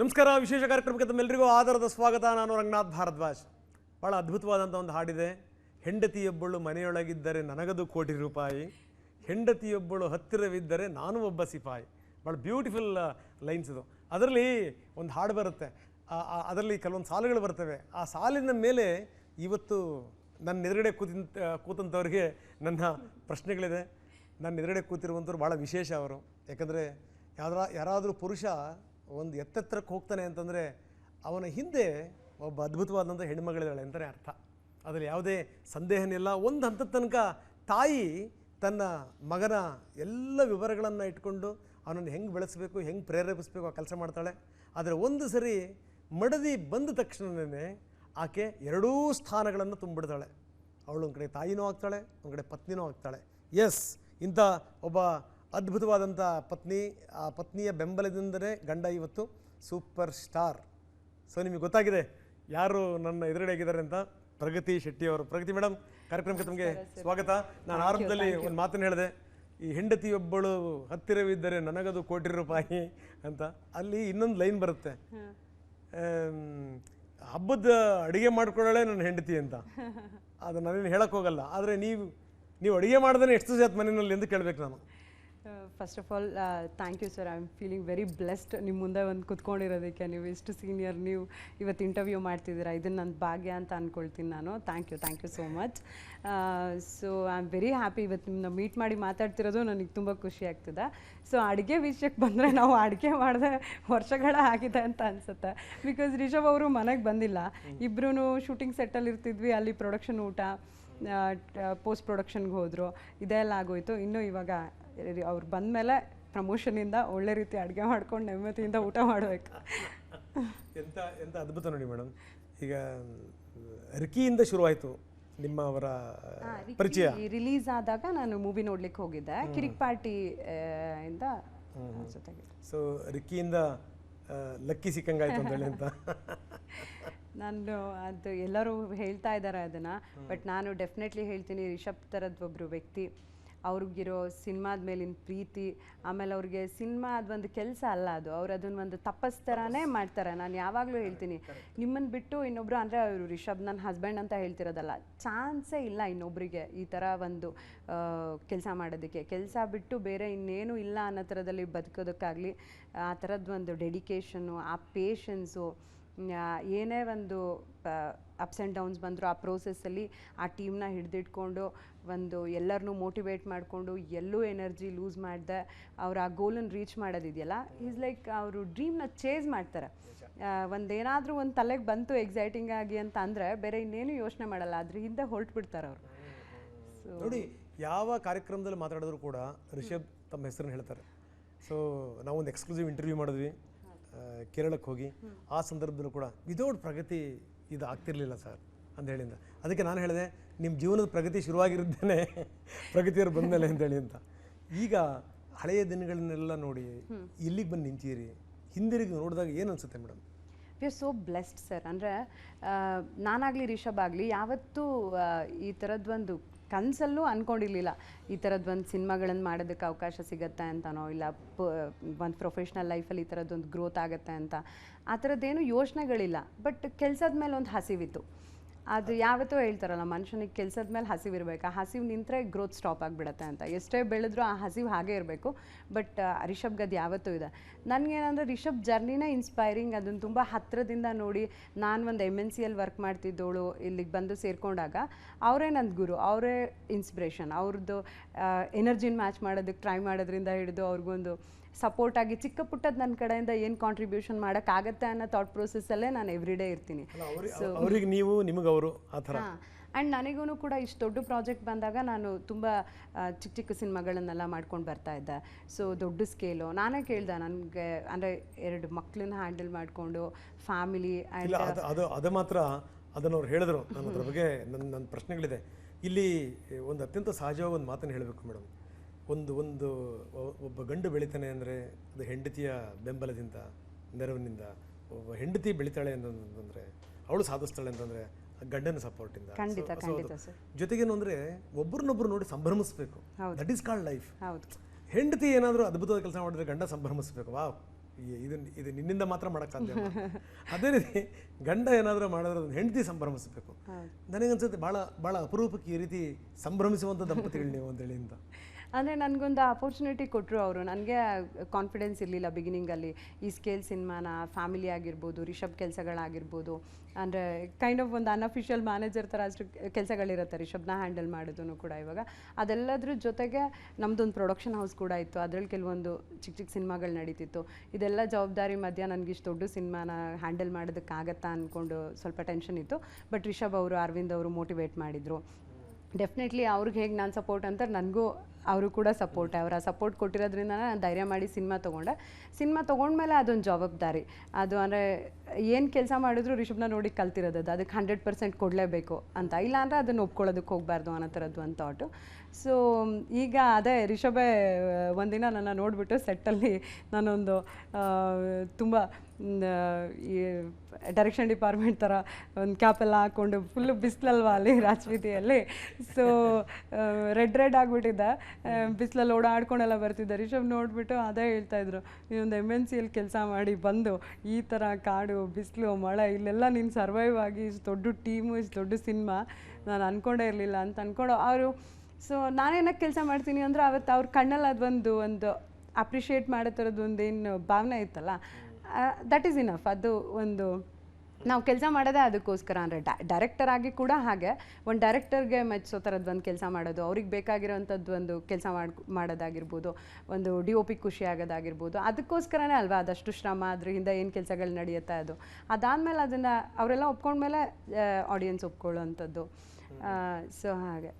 ನಮಸ್ಕಾರ, ವಿಶೇಷ ಕಾರ್ಯಕ್ರಮಕ್ಕೆ ತಮ್ಮೆಲ್ಲರಿಗೂ ಆಧಾರದ ಸ್ವಾಗತ. ನಾನು ರಂಗನಾಥ್ ಭಾರದ್ವಾಜ್. ಭಾಳ ಅದ್ಭುತವಾದಂಥ ಒಂದು ಹಾಡಿದೆ. ಹೆಂಡತಿಯೊಬ್ಬಳು ಮನೆಯೊಳಗಿದ್ದರೆ ನನಗದು ಕೋಟಿ ರೂಪಾಯಿ. ಹೆಂಡತಿಯೊಬ್ಬಳು ಹತ್ತಿರವಿದ್ದರೆ ನಾನು ಒಬ್ಬ ಸಿಪಾಯಿ. ಭಾಳ ಬ್ಯೂಟಿಫುಲ್ ಲೈನ್ಸ್ ಇದು. ಅದರಲ್ಲಿ ಒಂದು ಹಾಡು ಬರುತ್ತೆ. ಅದರಲ್ಲಿ ಕೆಲವೊಂದು ಸಾಲುಗಳು ಬರ್ತವೆ. ಆ ಸಾಲಿನ ಮೇಲೆ ಇವತ್ತು ನನ್ನ ಎದುರುಗಡೆ ಕೂತಿಂತ ಕೂತಂಥವ್ರಿಗೆ ನನ್ನ ಪ್ರಶ್ನೆಗಳಿದೆ. ನನ್ನ ಎದುರುಗಡೆ ಕೂತಿರುವಂಥವ್ರು ಭಾಳ ವಿಶೇಷ ಅವರು. ಯಾಕಂದರೆ ಯಾವ್ದಾರ ಯಾರಾದರೂ ಪುರುಷ ಒಂದು ಎತ್ತೆತ್ತರಕ್ಕೆ ಹೋಗ್ತಾನೆ ಅಂತಂದರೆ ಅವನ ಹಿಂದೆ ಒಬ್ಬ ಅದ್ಭುತವಾದಂಥ ಹೆಣ್ಮಗಳಿದ್ದಾಳೆ ಅಂತಲೇ ಅರ್ಥ. ಅದರಲ್ಲಿ ಯಾವುದೇ ಸಂದೇಹನಿಲ್ಲ. ಒಂದು ಹಂತದ ತನಕ ತಾಯಿ ತನ್ನ ಮಗನ ಎಲ್ಲ ವಿವರಗಳನ್ನು ಇಟ್ಕೊಂಡು ಅವನನ್ನು ಹೆಂಗೆ ಬೆಳೆಸಬೇಕು, ಹೆಂಗೆ ಪ್ರೇರೇಪಿಸಬೇಕು ಆ ಕೆಲಸ ಮಾಡ್ತಾಳೆ. ಆದರೆ ಒಂದು ಸರಿ ಮಡದಿ ಬಂದ ತಕ್ಷಣವೇ ಆಕೆ ಎರಡೂ ಸ್ಥಾನಗಳನ್ನು ತುಂಬಿಡ್ತಾಳೆ. ಅವಳು ಒಂದು ಕಡೆ ತಾಯಿನೂ ಆಗ್ತಾಳೆ, ಒಂದು ಕಡೆ ಪತ್ನಿನೂ ಆಗ್ತಾಳೆ. ಎಸ್ ಇಂಥ ಒಬ್ಬ ಅದ್ಭುತವಾದಂಥ ಪತ್ನಿ ಆ ಪತ್ನಿಯ ಬೆಂಬಲದಿಂದಲೇ ಗಂಡ ಇವತ್ತು ಸೂಪರ್ ಸ್ಟಾರ್. ಸೊ ನಿಮಗೆ ಗೊತ್ತಾಗಿದೆ ಯಾರು ನನ್ನ ಎದುರುಗಡೆಗಿದ್ದಾರೆ ಅಂತ? ಪ್ರಗತಿ ಶೆಟ್ಟಿ ಅವರು. ಪ್ರಗತಿ ಮೇಡಮ್ ಕಾರ್ಯಕ್ರಮಕ್ಕೆ ತಮಗೆ ಸ್ವಾಗತ. ನಾನು ಆರಂಭದಲ್ಲಿ ಒಂದು ಮಾತನ್ನು ಹೇಳಿದೆ. ಈ ಹೆಂಡತಿಯೊಬ್ಬಳು ಹತ್ತಿರವಿದ್ದರೆ ನನಗದು ಕೋಟಿ ರೂಪಾಯಿ ಅಂತ. ಅಲ್ಲಿ ಇನ್ನೊಂದು ಲೈನ್ ಬರುತ್ತೆ. ಹಬ್ಬದ ಅಡುಗೆ ಮಾಡ್ಕೊಳ್ಳೋಳೆ ನನ್ನ ಹೆಂಡತಿ ಅಂತ. ಅದು ನಾನೇನು ಹೇಳೋಕ್ಕೋಗಲ್ಲ ಆದರೆ ನೀವು ನೀವು ಅಡುಗೆ ಮಾಡ್ದೇ ಎಷ್ಟು ದಿವಸ ಮನೆಯಲ್ಲಿ ಎಂದು ಕೇಳಬೇಕು ನಾನು. First of all thank you sir I am feeling very blessed ನಿಮ್ಮ ಮುಂದೆ ಒಂದು ಕುತ್ಕೊಂಡಿರೋದಕ್ಕೆ ನೀವು ಇಷ್ಟು ಸೀನಿಯರ್ ನೀವು ಇವತ್ತು ಇಂಟರ್ವ್ಯೂ ಮಾಡ್ತಿದ್ದೀರಾ? ಇದನ್ನು ನನ್ನ ಭಾಗ್ಯ ಅಂತ ಅಂದ್ಕೊಳ್ತೀನಿ ನಾನು. Thank you thank you so much so I am very happy ಇವತ್ತು ನಿಮ್ಮನ್ನ ಮೀಟ್ ಮಾಡಿ ಮಾತಾಡ್ತಿರೋದು ನನಗೆ ತುಂಬ ಖುಷಿ ಆಗ್ತದೆ. ಸೊ ಅಡುಗೆ ವಿಷಯಕ್ಕೆ ಬಂದರೆ ನಾವು ಅಡುಗೆ ಮಾಡಿದೆ ವರ್ಷಗಳ ಆಗಿದೆ ಅಂತ ಅನಿಸುತ್ತೆ. ಬಿಕಾಸ್ ರಿಷಬ್ ಅವರು ಮನೆಗೆ ಬಂದಿಲ್ಲ. ಇಬ್ಬರೂ ಶೂಟಿಂಗ್ ಸೆಟ್ಟಲ್ಲಿ ಇರ್ತಿದ್ವಿ ಅಲ್ಲಿ ಪ್ರೊಡಕ್ಷನ್ ಊಟ ಪೋಸ್ಟ್ ಪ್ರೊಡಕ್ಷನ್ಗೆ ಹೋದರು. ಇದೆಲ್ಲ ಆಗೋಯ್ತು. ಇನ್ನು ಇವಾಗ ಅವ್ರು ಬಂದಮೇಲೆ ಪ್ರಮೋಷನಿಂದ ಒಳ್ಳೆ ರೀತಿ ಅಡುಗೆ ಮಾಡ್ಕೊಂಡು ನೆಮ್ಮದಿಯಿಂದ ಊಟ ಮಾಡಬೇಕು. ಎಂತ ಎಂತ ಅದ್ಭುತ ನೋಡಿ ಮೇಡಮ್. ಈಗ ರಿಕಿಯಿಂದ ಶುರುವಾಯಿತು ನಿಮ್ಮ ಅವರ ಪರಿಚಯ. ರಿಲೀಸ್ ಆದಾಗ ನಾನು ಮೂವಿ ನೋಡ್ಲಿಕ್ಕೆ ಹೋಗಿದ್ದೆ. ಕಿರಿಕ್ ಪಾರ್ಟಿ ಇಂದ ಜೊತೆಗೆ ಸೊ ರಿಕ್ಕಿಯಿಂದ ಲಕ್ಕಿ ಸಿಕ್ಕಂಗಾಯ್ತು ಅಂತ ಹೇಳಿ ಅಂತ. ನಾನು ಅದು ಎಲ್ಲರೂ ಹೇಳ್ತಾ ಇದ್ದಾರೆ ಅದನ್ನು. ಬಟ್ ನಾನು ಡೆಫಿನೆಟ್ಲಿ ಹೇಳ್ತೀನಿ ರಿಷಬ್ ಥರದ್ದು ಒಬ್ಬರು ವ್ಯಕ್ತಿ. ಅವ್ರಿಗಿರೋ ಸಿನಿಮಾದ ಮೇಲಿನ ಪ್ರೀತಿ ಆಮೇಲೆ ಅವ್ರಿಗೆ ಸಿನಿಮಾ ಅದು ಒಂದು ಕೆಲಸ ಅಲ್ಲ ಅದು. ಅವ್ರು ಅದನ್ನ ಒಂದು ತಪಸ್ ಥರನೇ ಮಾಡ್ತಾರೆ. ನಾನು ಯಾವಾಗಲೂ ಹೇಳ್ತೀನಿ ನಿಮ್ಮನ್ನು ಬಿಟ್ಟು ಇನ್ನೊಬ್ರು ಅಂದರೆ ಅವರು ರಿಷಬ್ ನನ್ನ ಹಸ್ಬೆಂಡ್ ಅಂತ ಹೇಳ್ತಿರೋದಲ್ಲ ಚಾನ್ಸೇ ಇಲ್ಲ ಇನ್ನೊಬ್ಬರಿಗೆ ಈ ಥರ ಒಂದು ಕೆಲಸ ಮಾಡೋದಕ್ಕೆ. ಕೆಲಸ ಬಿಟ್ಟು ಬೇರೆ ಇನ್ನೇನು ಇಲ್ಲ ಅನ್ನೋ ಥರದಲ್ಲಿ ಬದುಕೋದಕ್ಕಾಗಲಿ ಆ ಥರದ್ದು ಒಂದು ಡೆಡಿಕೇಶನ್ನು ಆ ಪೇಷನ್ಸು ಏನೇ ಒಂದು ಅಪ್ಸ್ ಆ್ಯಂಡ್ ಡೌನ್ಸ್ ಬಂದರೂ ಆ ಪ್ರೋಸೆಸ್ಸಲ್ಲಿ ಆ ಟೀಮ್ನ ಹಿಡಿದಿಟ್ಕೊಂಡು ಒಂದು ಎಲ್ಲರನ್ನೂ ಮೋಟಿವೇಟ್ ಮಾಡಿಕೊಂಡು ಎಲ್ಲೂ ಎನರ್ಜಿ ಲೂಸ್ ಮಾಡಿದೆ ಅವ್ರು ಆ ಗೋಲನ್ನು ರೀಚ್ ಮಾಡೋದಿದೆಯಲ್ಲ ಈಸ್ ಲೈಕ್ ಅವರು ಡ್ರೀಮ್ನ ಚೇಸ್ ಮಾಡ್ತಾರೆ. ಒಂದೇನಾದರೂ ಒಂದು ತಲೆಗೆ ಬಂತು ಎಕ್ಸೈಟಿಂಗ್ ಆಗಿ ಅಂತ ಅಂದರೆ ಬೇರೆ ಇನ್ನೇನು ಯೋಚನೆ ಮಾಡಲ್ಲ, ಅದ್ರ ಹಿಂದೆ ಹೊರಟು ಬಿಡ್ತಾರೆ ಅವರು ನೋಡಿ, ಯಾವ ಕಾರ್ಯಕ್ರಮದಲ್ಲಿ ಮಾತಾಡಿದ್ರು ಕೂಡ ರಿಷಬ್ ತಮ್ಮ ಹೆಸರನ್ನು ಹೇಳ್ತಾರೆ. ಸೊ ನಾವೊಂದು ಎಕ್ಸ್ಕ್ಲೂಸಿವ್ ಇಂಟರ್ವ್ಯೂ ಮಾಡಿದ್ವಿ. ಕೇರಳಕ್ಕೆ ಹೋಗಿ ಆ ಸಂದರ್ಭದಲ್ಲೂ ಕೂಡ ವಿದೌಟ್ ಪ್ರಗತಿ ಇದು ಆಗ್ತಿರ್ಲಿಲ್ಲ ಸರ್ ಅಂತ ಹೇಳಿಂದ. ಅದಕ್ಕೆ ನಾನು ಹೇಳಿದೆ ನಿಮ್ಮ ಜೀವನದ ಪ್ರಗತಿ ಶುರುವಾಗಿರುತ್ತೇನೆ, ಪ್ರಗತಿಯವರು ಬಂದಮೇಲೆ ಅಂತೇಳಿ ಅಂತ ಈಗ ಹಳೆಯ ದಿನಗಳನ್ನೆಲ್ಲ ನೋಡಿ ಇಲ್ಲಿಗೆ ಬಂದು ನಿಂತೀರಿ, ಹಿಂದಿರುಗಿ ನೋಡಿದಾಗ ಏನು ಅನ್ಸುತ್ತೆ madam? We are so blessed sir ಅಂದರೆ ನಾನಾಗಲಿ ರಿಷಬ್ ಆಗಲಿ, ಯಾವತ್ತೂ ಈ ಥರದ್ದು ಒಂದು ಕನಸಲ್ಲೂ ಅಂದ್ಕೊಂಡಿರಲಿಲ್ಲ ಈ ಥರದ್ದು ಒಂದು ಸಿನಿಮಾಗಳನ್ನು ಮಾಡೋದಕ್ಕೆ ಅವಕಾಶ ಸಿಗುತ್ತೆ ಅಂತನೋ, ಇಲ್ಲ ಪ, ಒಂದು ಪ್ರೊಫೆಷ್ನಲ್ ಲೈಫಲ್ಲಿ ಈ ಥರದ್ದೊಂದು ಗ್ರೋತ್ ಆಗುತ್ತೆ ಅಂತ, ಆ ಥರದ್ದೇನು ಯೋಚನೆಗಳಿಲ್ಲ. ಬಟ್ ಕೆಲಸದ ಮೇಲೆ ಒಂದು ಹಸಿವಿತ್ತು. ಅದು ಯಾವತ್ತೂ ಹೇಳ್ತಾರಲ್ಲ, ಮನುಷ್ಯನಿಗೆ ಕೆಲಸದ ಮೇಲೆ ಹಸಿವಿರ್ಬೇಕು ಆ ಹಸಿವು ನಿಂತರೆ ಗ್ರೋತ್ ಸ್ಟಾಪ್ ಆಗಿಬಿಡತ್ತೆ ಅಂತ. ಎಷ್ಟೇ ಬೆಳೆದ್ರೂ ಆ ಹಸಿವು ಹಾಗೇ ಇರಬೇಕು. ಬಟ್ ರಿಷಬ್ಗೆ ಅದು ಯಾವತ್ತೂ ಇದೆ. ನನಗೇನಂದ್ರೆ ರಿಷಬ್ ಜರ್ನಿನೇ ಇನ್ಸ್ಪೈರಿಂಗ್ ಅದನ್ನು ತುಂಬ ಹತ್ತಿರದಿಂದ ನೋಡಿ ನಾನು ಒಂದು ಎಂ ಎನ್ ಸಿಯಲ್ಲಿ ವರ್ಕ್ ಮಾಡ್ತಿದ್ದೋಳು, ಇಲ್ಲಿಗೆ ಬಂದು ಸೇರಿಕೊಂಡಾಗ ಅವರೇ ನನ್ನ ಗುರು. ಅವರೇ ಇನ್ಸ್ಪಿರೇಷನ್ ಅವ್ರದ್ದು ಎನರ್ಜಿನ ಮ್ಯಾಚ್ ಮಾಡೋದಕ್ಕೆ ಟ್ರೈ ಮಾಡೋದ್ರಿಂದ ಹಿಡಿದು ಅವ್ರಿಗೊಂದು ಸಪೋರ್ಟ್ ಆಗಿ ಚಿಕ್ಕ ಪುಟ್ಟದ್ ನನ್ನ ಕಡೆಯಿಂದ ಏನು ಕಾಂಟ್ರಿಬ್ಯೂಷನ್ ಮಾಡೋಕ್ಕಾಗತ್ತೆ ಅನ್ನೋ ಥಾಟ್ ಪ್ರೊಸೆಸ್ಸಲ್ಲೇ ನಾನು ಎವ್ರಿ ಡೇ ಇರ್ತೀನಿ ಅವ್ರಿಗೆ ನೀವು ನಿಮಗೆ ಅವರು ಆ ಥರ. ಆ್ಯಂಡ್ ನನಗೂ ಕೂಡ ಇಷ್ಟು ದೊಡ್ಡ ಪ್ರಾಜೆಕ್ಟ್ ಬಂದಾಗ ನಾನು ತುಂಬ ಚಿಕ್ಕ ಚಿಕ್ಕ ಸಿನಿಮಾಗಳನ್ನೆಲ್ಲ ಮಾಡ್ಕೊಂಡು ಬರ್ತಾ ಇದ್ದೆ. ಸೊ ದೊಡ್ಡ ಸ್ಕೇಲು ನಾನೇ ಕೇಳ್ದೆ ನನಗೆ ಅಂದರೆ ಎರಡು ಮಕ್ಕಳನ್ನ ಹ್ಯಾಂಡಲ್ ಮಾಡಿಕೊಂಡು ಫ್ಯಾಮಿಲಿ ಆ್ಯಂಡ್ ಅದು ಅದು ಅದು ಮಾತ್ರ ಅದನ್ನು ಅವ್ರು ಹೇಳಿದ್ರು. ನಾನು ಅದ್ರ ಬಗ್ಗೆ ನನ್ನ ನನ್ನ ಪ್ರಶ್ನೆಗಳಿದೆ. ಇಲ್ಲಿ ಒಂದು ಅತ್ಯಂತ ಸಹಜವಾಗಿ ಒಂದು ಮಾತನ್ನು ಹೇಳಬೇಕು ಮೇಡಮ್. ಒಂದು ಒಂದು ಒಬ್ಬ ಗಂಡು ಬೆಳಿತಾನೆ ಅಂದರೆ ಅದು ಹೆಂಡತಿಯ ಬೆಂಬಲದಿಂದ ನೆರವಿನಿಂದ ಒಬ್ಬ ಹೆಂಡತಿ ಬೆಳಿತಾಳೆ ಅಂತಂದ್ರೆ ಅವಳು ಸಾಧಿಸ್ತಾಳೆ ಅಂತಂದರೆ ಗಂಡನ ಸಪೋರ್ಟಿಂದ ಜೊತೆಗೇನು ಅಂದರೆ ಒಬ್ಬರನ್ನೊಬ್ಬರು ನೋಡಿ ಸಂಭ್ರಮಿಸ್ಬೇಕು. ದಟ್ ಈಸ್ ಕಾಲ್ಡ್ ಲೈಫ್ ಹೆಂಡತಿ ಏನಾದರೂ ಅದ್ಭುತವಾದ ಕೆಲಸ ಮಾಡಿದ್ರೆ ಗಂಡ ಸಂಭ್ರಮಿಸಬೇಕು. ವಾವ್ ಇದು ಇದು ನಿನ್ನಿಂದ ಮಾತ್ರ ಮಾಡೋಕ್ಕಾಗಲ್ಲ ಅದೇ ರೀತಿ ಗಂಡ ಏನಾದರೂ ಮಾಡಿದ್ರೆ ಅದನ್ನು ಹೆಂಡತಿ ಸಂಭ್ರಮಿಸಬೇಕು. ನನಗನ್ಸುತ್ತೆ ಭಾಳ ಭಾಳ ಅಪರೂಪಕ್ಕೆ ಈ ರೀತಿ ಸಂಭ್ರಮಿಸುವಂಥ ದಂಪತಿಗಳು ನೀವು ಅಂತ ಹೇಳಿ ಅಂತ. ಅಂದರೆ ನನಗೊಂದು ಅಪರ್ಚುನಿಟಿ ಕೊಟ್ಟರು ಅವರು. ನನಗೆ ಕಾನ್ಫಿಡೆನ್ಸ್ ಇರಲಿಲ್ಲ ಬಿಗಿನಿಂಗಲ್ಲಿ ಈ ಸ್ಕೇಲ್ ಸಿನಿಮಾನ ಫ್ಯಾಮಿಲಿ ಆಗಿರ್ಬೋದು, ರಿಷಬ್ ಕೆಲಸಗಳಾಗಿರ್ಬೋದು. ಅಂದರೆ ಕೈಂಡ್ ಆಫ್ ಒಂದು ಅನ್ಅಫಿಷಿಯಲ್ ಮ್ಯಾನೇಜರ್ ಥರ ಅಷ್ಟು ಕೆಲಸಗಳಿರುತ್ತೆ ರಿಷಬ್ನ ಹ್ಯಾಂಡಲ್ ಮಾಡೋದು ಕೂಡ ಇವಾಗ. ಅದೆಲ್ಲದ್ರ ಜೊತೆಗೆ ನಮ್ಮದೊಂದು ಪ್ರೊಡಕ್ಷನ್ ಹೌಸ್ ಕೂಡ ಇತ್ತು. ಅದರಲ್ಲಿ ಕೆಲವೊಂದು ಚಿಕ್ಕ ಚಿಕ್ಕ ಸಿನಿಮಾಗಳು ನಡೀತಿತ್ತು. ಇದೆಲ್ಲ ಜವಾಬ್ದಾರಿ ಮಧ್ಯ ನನಗೆ ಇಷ್ಟು ದೊಡ್ಡ ಸಿನಿಮಾನ ಹ್ಯಾಂಡಲ್ ಮಾಡೋದಕ್ಕಾಗತ್ತಾ ಅಂದ್ಕೊಂಡು ಸ್ವಲ್ಪ ಟೆನ್ಷನ್ ಇತ್ತು. ಬಟ್ ರಿಷಬ್ ಅವರು, ಅರವಿಂದ್ ಅವರು ಮೋಟಿವೇಟ್ ಮಾಡಿದರು. ಡೆಫಿನೆಟ್ಲಿ ಅವ್ರಿಗೆ ಹೇಗೆ ನಾನು ಸಪೋರ್ಟ್ ಅಂತ ನನಗೂ ಅವರು ಕೂಡ ಸಪೋರ್ಟ್ ಅವರ ಸಪೋರ್ಟ್ ಕೊಟ್ಟಿರೋದ್ರಿಂದ ನಾನು ಧೈರ್ಯ ಮಾಡಿ ಸಿನಿಮಾ ತೊಗೊಂಡೆ. ಸಿನಿಮಾ ತೊಗೊಂಡ್ಮೇಲೆ ಅದೊಂದು ಜವಾಬ್ದಾರಿ. ಅದು ಅಂದರೆ ಏನು ಕೆಲಸ ಮಾಡಿದ್ರು ರಿಷಬ್ನ ನೋಡಿ ಕಲ್ತಿರೋದು ಅದು. ಅದಕ್ಕೆ ಹಂಡ್ರೆಡ್ ಪರ್ಸೆಂಟ್ ಕೊಡಲೇಬೇಕು ಅಂತ. ಇಲ್ಲ ಅಂದರೆ ಅದನ್ನು ಒಪ್ಕೊಳ್ಳೋದಕ್ಕೆ ಹೋಗಬಾರ್ದು ಅನ್ನೋ ಥರದ್ದು ಒಂದು ಥಾಟು ಸೊ ಈಗ ಅದೇ ರಿಷಭೆ ಒಂದಿನ ನನ್ನ ನೋಡಿಬಿಟ್ಟು ಸೆಟ್ಟಲ್ಲಿ ನಾನೊಂದು ತುಂಬ ಈ ಡೈರೆಕ್ಷನ್ ಡಿಪಾರ್ಟ್ಮೆಂಟ್ ಥರ ಒಂದು ಕ್ಯಾಪೆಲ್ಲ ಹಾಕ್ಕೊಂಡು ಫುಲ್ಲು ಬಿಸಿಲಲ್ವಾ ಅಲ್ಲಿ ರಾಜಪೀತಿಯಲ್ಲಿ ಸೊ ರೆಡ್ ರೆಡ್ ಆಗಿಬಿಟ್ಟಿದ್ದೆ ಬಿಸಿಲಲ್ಲಿ ಓಡಾಡ್ಕೊಂಡೆಲ್ಲ ಬರ್ತಿದ್ದೆ ರಿಷಬ್ ನೋಡಿಬಿಟ್ಟು ಅದೇ ಹೇಳ್ತಾಯಿದ್ರು ನೀವೊಂದು ಎಂ ಎನ್ ಸಿಯಲ್ಲಿ ಕೆಲಸ ಮಾಡಿ ಬಂದು ಈ ಥರ ಕಾಡು, ಬಿಸಿಲು, ಮಳೆ ಇಲ್ಲೆಲ್ಲ ನೀನು ಸರ್ವೈವ್ ಆಗಿ ಇಷ್ಟು ದೊಡ್ಡ ಟೀಮು ಇಷ್ಟು ದೊಡ್ಡ ಸಿನಿಮಾ ನಾನು ಅಂದ್ಕೊಂಡೇ ಇರಲಿಲ್ಲ ಅಂತ ಅಂದ್ಕೊಂಡು ಅವರು ಸೊ ನಾನೇನಕ್ಕೆ ಕೆಲಸ ಮಾಡ್ತೀನಿ ಅಂದರೆ ಅವತ್ತು ಅವ್ರ ಕಣ್ಣಲ್ಲಿ ಅದೊಂದು ಒಂದು ಅಪ್ರಿಷಿಯೇಟ್ ಮಾಡೋ ಥರದ್ದು ಒಂದು ಏನು ಭಾವನೆ ಇತ್ತಲ್ಲ? ದಟ್ ಈಸ್ ಇನಫ್ ಅದು ಒಂದು ನಾವು ಕೆಲಸ ಮಾಡೋದೇ ಅದಕ್ಕೋಸ್ಕರ ಅಂದರೆ ಡೈರೆಕ್ಟರ್ ಆಗಿ ಕೂಡ ಹಾಗೆ, ಒಂದು ಡೈರೆಕ್ಟರ್ಗೆ ಮೆಚ್ಚೋ ಥರದ್ದು ಒಂದು ಕೆಲಸ ಮಾಡೋದು, ಅವ್ರಿಗೆ ಬೇಕಾಗಿರೋವಂಥದ್ದು ಒಂದು ಕೆಲಸ ಮಾಡಿ, ಮಾಡೋದಾಗಿರ್ಬೋದು, ಒಂದು ಡಿ ಒ ಪಿ ಖುಷಿ ಆಗೋದಾಗಿರ್ಬೋದು, ಅದಕ್ಕೋಸ್ಕರನೇ ಅಲ್ವಾ ಅದಷ್ಟು ಶ್ರಮ ಅದ್ರ ಏನು ಕೆಲಸಗಳು ನಡೆಯುತ್ತೆ ಅದು. ಅದಾದಮೇಲೆ ಅದನ್ನು ಅವರೆಲ್ಲ ಒಪ್ಕೊಂಡ್ಮೇಲೆ ಆಡಿಯನ್ಸ್ ಒಪ್ಕೊಳ್ಳೋವಂಥದ್ದು. ಸೊ ಹಾಗೆ.